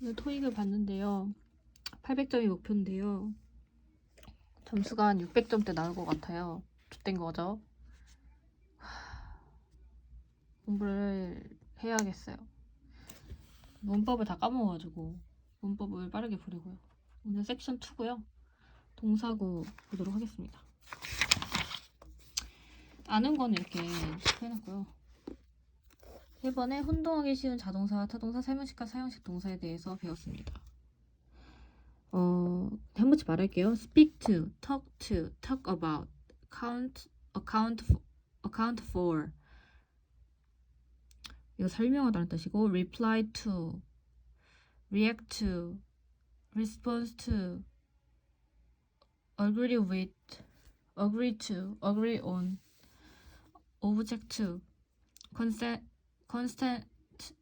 오늘 토익을 봤는데요. 800점이 목표인데요. 점수가 한 600점대 나올 것 같아요. 좆된 거죠. 하, 공부를 해야겠어요. 문법을 다 까먹어가지고 문법을 빠르게 보려고요. 오늘 섹션 2고요. 동사구 보도록 하겠습니다. 아는 거는 이렇게 해놨고요. 1번에 혼동하기 쉬운 자동사와 타동사, 사용식과 사용식 동사에 대해서 배웠습니다. 어, 한 번씩 말할게요. speak to, talk to, talk about, count, account for, account for. 이거 설명하다는 뜻이고 reply to, react to, response to, agree with, agree to, agree on, object to, consent, constant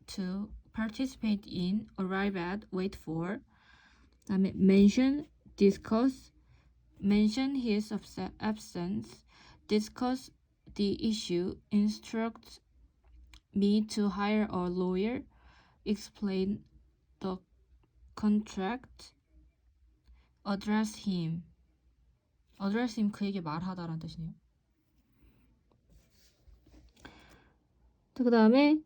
to, participate in, arrive at, wait for. 그다음에 mention, discuss, mention his abse- absence, discuss the issue, instruct me to hire a lawyer, explain the contract, address him. address him 그에게 말하다라는 뜻이네요. 그 다음에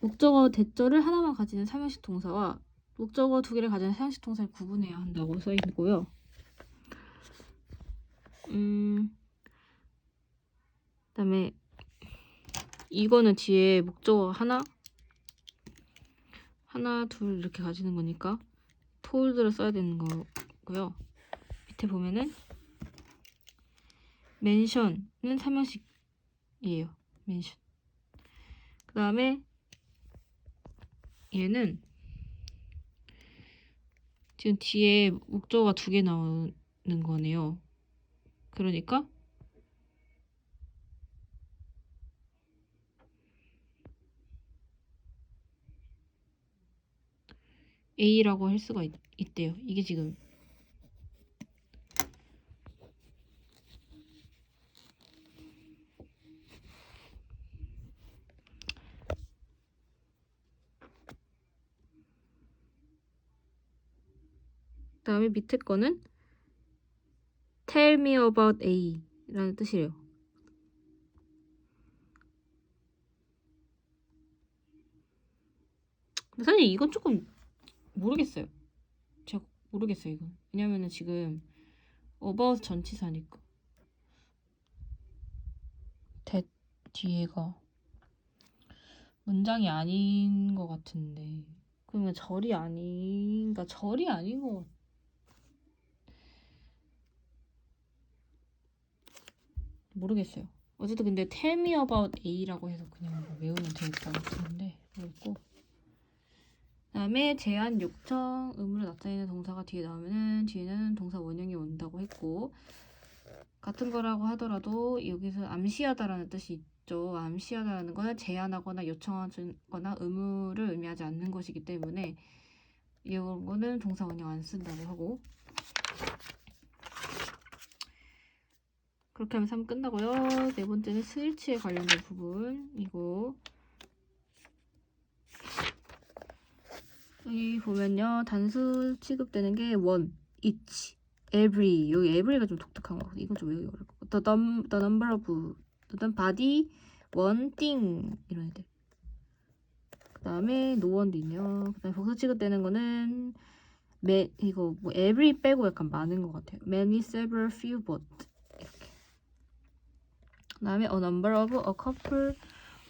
목적어 대절을 하나만 가지는 삼형식 동사와 목적어 두 개를 가지는 사용식 동사를 구분해야 한다고 써 있고요. 음, 그다음에 이거는 뒤에 목적어 하나, 하나, 둘 이렇게 가지는 거니까 톨드를 써야 되는 거고요. 밑에 보면은 멘션은 삼형식이에요. 멘션. 그 다음에 얘는 지금 뒤에 목적어가 두 개 나오는 거네요. 그러니까 A라고 할 수가 있, 있대요. 이게 지금 그 다음에 밑에 거는 Tell me about A라는 뜻이래요. 근데 사실 이건 조금 모르겠어요. 제가 모르겠어요 이건. 왜냐면은 지금 about 전치사니까. 대 뒤에가 문장이 아닌 것 같은데. 그러면 절이 아닌가? 절이 아닌 것 같. 모르겠어요. 어쨌든 근데 tell me about A라고 해서 그냥 뭐 외우면 되겠다 같은데 모르겠고 그다음에 제한 요청 의무를 나타내는 동사가 뒤에 나오면은 뒤에는 동사 원형이 온다고 했고 같은 거라고 하더라도 여기서 암시하다라는 뜻이 있죠. 암시하다라는 거는 제한하거나 요청하거나 의무를 의미하지 않는 것이기 때문에 이런 거는 동사 원형 안 쓴다고 하고 그렇게 하면 3 끝나고요. 네 번째는 스위치에 관련된 부분이고 여기 보면요. 단수 취급되는 게 one, each, every 여기 every가 좀 독특한 거 같아요. 이건 좀 외우기 어려울 것 같아요. The, num, the number of 어떤 body, one, thing 이런 애들 그 다음에 one도 있네요. 그 다음에 복수 취급되는 거는 매, 이거 뭐 every 빼고 약간 많은 것 같아요. many, several, few, but 그 다음에 a number of, a couple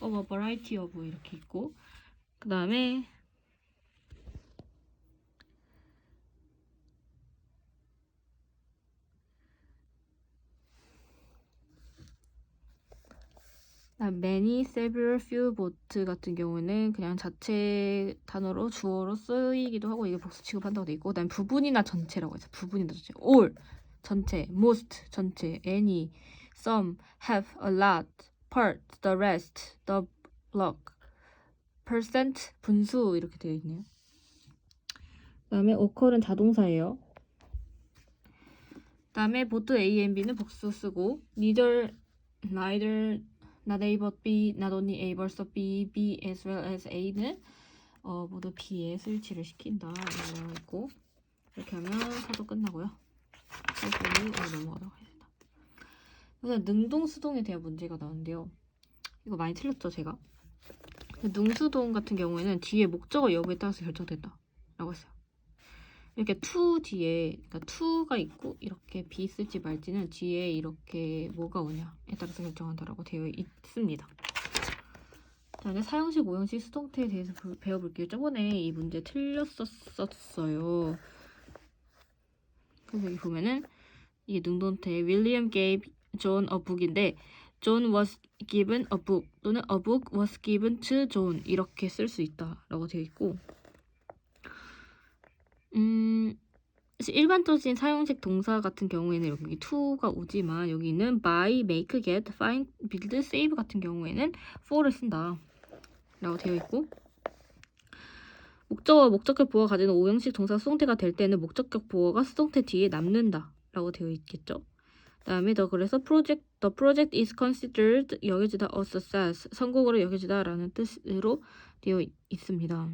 of, a variety of 이렇게 있고 그 다음에 many, several, few, but 같은 경우는 그냥 자체 단어로 주어로 쓰이기도 하고 이게 복수 취급한다고 돼 있고 그다음 부분이나 전체라고 해서 부분이나 전체 all 전체 most 전체 any some have a lot part the rest the block percent 분수 이렇게 되어 있네요. 그다음에 occur은 자동사예요. 그다음에 both A and B는 복수 쓰고 neither neither not A but B, not only A 벌써 B, B as well as A는 어, 모두 B에 스위치를 시킨다 라고 있고 이렇게 하면 사도 끝나고요. 그리고 넘어가도록 하겠습니다. 우선 능동수동에 대한 문제가 나오는데요. 이거 많이 틀렸죠, 제가? 능수동 같은 경우에는 뒤에 목적어 여부에 따라서 결정된다 라고 했어요. 이렇게 to 뒤에 그러니까 to가 있고 이렇게 be 쓸지 말지는 뒤에 이렇게 뭐가 오냐에 따라서 결정한다라고 되어 있습니다. 자, 이제 사형식, 오형식, 수동태에 대해서 부- 배워볼게요. 저번에 이 문제 틀렸었어요. 그래서 여기 보면은 이게 능동태 William gave John a book인데 John was given a book 또는 a book was given to John 이렇게 쓸 수 있다라고 되어 있고 음 일반적인 사용식 동사 같은 경우에는 여기 to가 오지만 여기는 buy, make, get, find, build, save 같은 경우에는 for를 쓴다 라고 되어 있고 목적어, 목적격 보어가 가지는 오형식 동사 수동태가 될 때는 목적격 보어가 수동태 뒤에 남는다 라고 되어 있겠죠 다음에 더 그래서 project, the project is considered 여겨지다 a success 성공으로 여겨지다 라는 뜻으로 되어 있- 있습니다.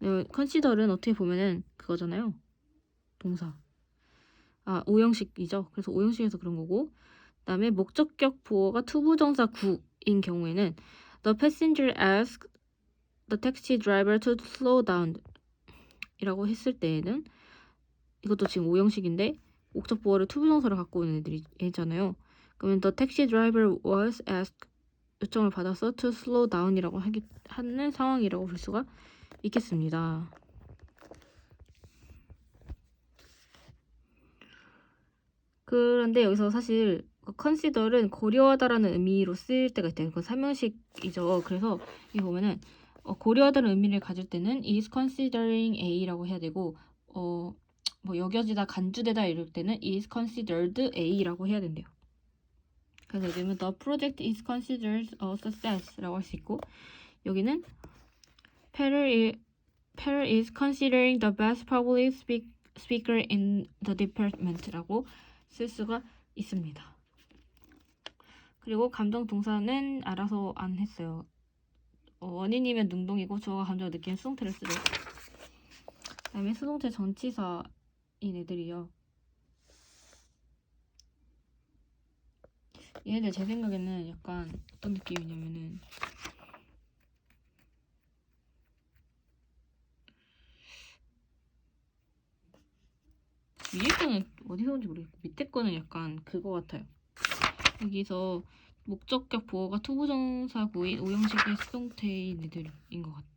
네, consider는 어떻게 보면은 그거잖아요. 동사. 아 오형식이죠. 그래서 오형식에서 그런 거고. 그다음에 목적격 보어가 투부정사 구인 경우에는 the passenger asked the taxi driver to slow down 이라고 했을 때에는 이것도 지금 오형식인데 목적 보어를 투부정사를 갖고 오는 애들이 애잖아요 그러면 the taxi driver was asked 요청을 받아서 to slow down이라고 하기, 하는 상황이라고 볼 수가 있겠습니다. 그런데 여기서 사실 consider는 고려하다라는 의미로 쓰일 때가 있대요. 그 삼형식이죠. 그래서 이 보면은 어, 고려하다는 의미를 가질 때는 is considering A라고 해야 되고 어, 뭐 여겨지다 간주되다 이럴 때는 is considered A라고 해야 된대요. 그래서 여기는 the project is considered a success라고 할 수 있고 여기는 Peter is, Peter is considering the best public speak, speaker in the department라고 쓸 수가 있습니다. 그리고 감정 동사는 알아서 안 했어요. 어, 원인이면 능동이고 주어가 감정을 느끼는 수동태를 쓰죠. 그 다음에 수동태 전치사 인 애들이요. 얘네들 제 생각에는 약간 어떤 느낌이냐면은 위에 거는 어디서 온지 모르겠고 밑에 거는 약간 그거 같아요. 여기서 목적격 보어가 투부정사구인 오형식의 수동태인 애들인 것 같죠?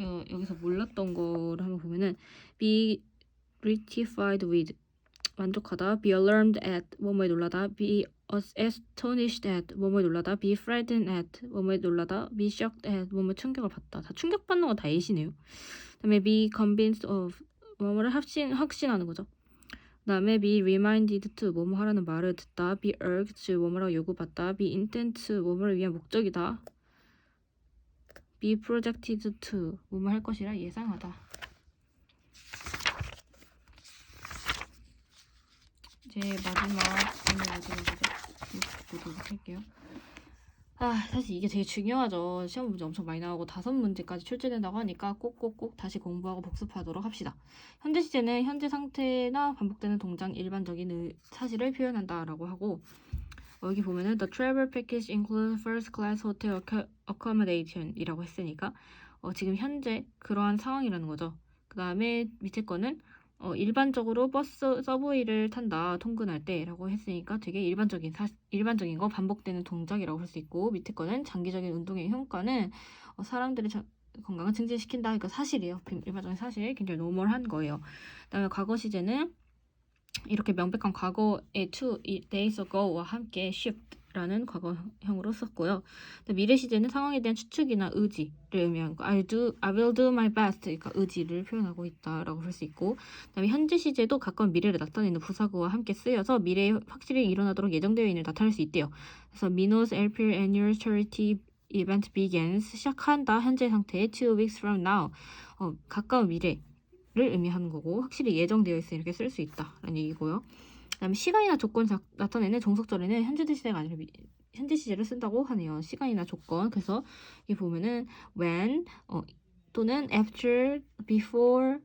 그 여기서 몰랐던 거를 한번 보면은 be gratified with 만족하다, be alarmed at 뭐뭐에 놀라다, be astonished at 뭐뭐에 놀라다, be frightened at 뭐뭐에 놀라다, be shocked at 뭐뭐에 충격을 받다. 다 충격받는 건다 A시네요. 그다음에 be convinced of 뭐뭐를 확신 확신하는 거죠. 그다음에 be reminded to 뭐뭐 하라는 말을 듣다, be urged 뭐뭐라고 요구받다, be intent 뭐뭐를 위한 목적이다, be projected to 뭐뭐 할 것이라 예상하다. 이제 마지막 오늘 마지막 문제 보도록 할게요. 아 사실 이게 되게 중요하죠. 시험 문제 엄청 많이 나오고 다섯 문제까지 출제된다고 하니까 꼭꼭꼭 다시 공부하고 복습하도록 합시다. 현재 시제는 현재 상태나 반복되는 동작 일반적인 의- 사실을 표현한다라고 하고 어, 여기 보면은 the travel package includes first class hotel acco- accommodation이라고 했으니까 어, 지금 현재 그러한 상황이라는 거죠. 그 다음에 밑에 거는 어, 일반적으로 버스 서브웨이를 탄다 통근할 때라고 했으니까 되게 일반적인 사, 일반적인 거 반복되는 동작이라고 할 수 있고 밑에 거는 장기적인 운동의 효과는 어, 사람들의 자- 건강을 증진시킨다. 그러니까 사실이에요. 빈- 일반적인 사실 굉장히 노멀한 거예요. 그다음에 과거 시제는 이렇게 명백한 과거의 이 days ago와 함께 shift라는 과거형으로 썼고요. 미래 시제는 상황에 대한 추측이나 의지를 의미하는 거. I do, I will do my best. 그러니까 의지를 표현하고 있다라고 볼 수 있고, 그다음에 현재 시제도 가까운 미래를 나타내는 부사구와 함께 쓰여서 미래에 확실히 일어나도록 예정되어 있는 일 나타낼 수 있대요. 그래서 Minos LPL Annual Charity Event begins 시작한다 현재 상태 two weeks from now 어, 가까운 미래를 의미하는 거고 확실히 예정되어 있어 이렇게 쓸 수 있다라는 얘기고요. 그다음에 시간이나 조건 자, 나타내는 종속절에는 현재 시제가 아니라 미, 현재 시제를 쓴다고 하네요. 시간이나 조건. 그래서 여기 보면은 when 어, 또는 after, before,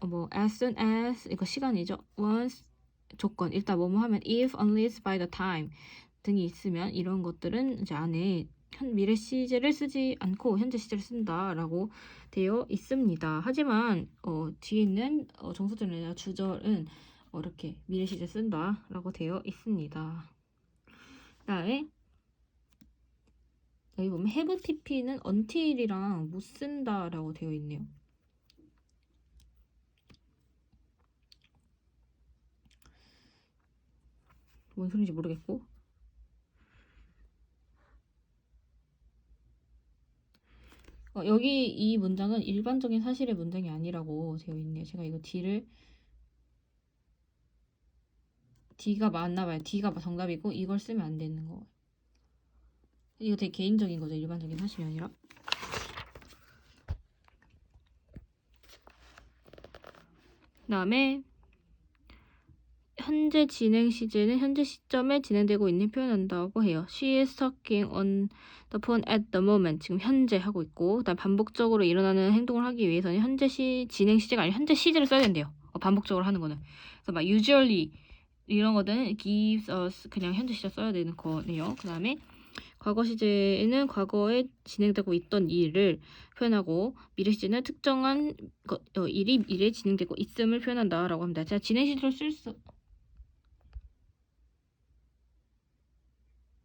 어, 뭐 as soon as 이거 시간이죠. once 조건. 일단 뭐뭐 하면 if, unless, by the time 등이 있으면 이런 것들은 이제 안에 현 미래 시제를 쓰지 않고 현재 시제를 쓴다라고 되어 있습니다. 하지만 어, 뒤에 있는 어, 정수절이나 주절은 어, 이렇게 미래 시제 쓴다라고 되어 있습니다. 그다음에 여기 보면 have TP는 until이랑 못 쓴다라고 되어 있네요. 뭔 소리인지 모르겠고 어, 여기 이 문장은 일반적인 사실의 문장이 아니라고 되어 있네요. 제가 이거 D를 D가 맞나 봐요. D가 정답이고 이걸 쓰면 안 되는 거. 이거 되게 개인적인 거죠. 일반적인 사실이 아니라. 그다음에 현재 진행 시제는 현재 시점에 진행되고 있는 표현한다고 해요. She is talking on the phone at the moment. 지금 현재 하고 있고, 그다음 반복적으로 일어나는 행동을 하기 위해서는 현재 시 진행 시제가 아니라 현재 시제를 써야 된대요. 어, 반복적으로 하는 거는. 그래서 막 usually 이런 거는 gives us 그냥 현재 시제 써야 되는 거네요. 그다음에 과거 시제에는 과거에 진행되고 있던 일을 표현하고 미래 시제는 특정한 것, 어, 일이 미래에 진행되고 있음을 표현한다라고 합니다. 제가 진행 시제로 쓸 수,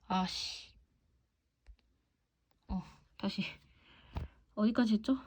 아씨. 어, 다시. 어디까지 했죠?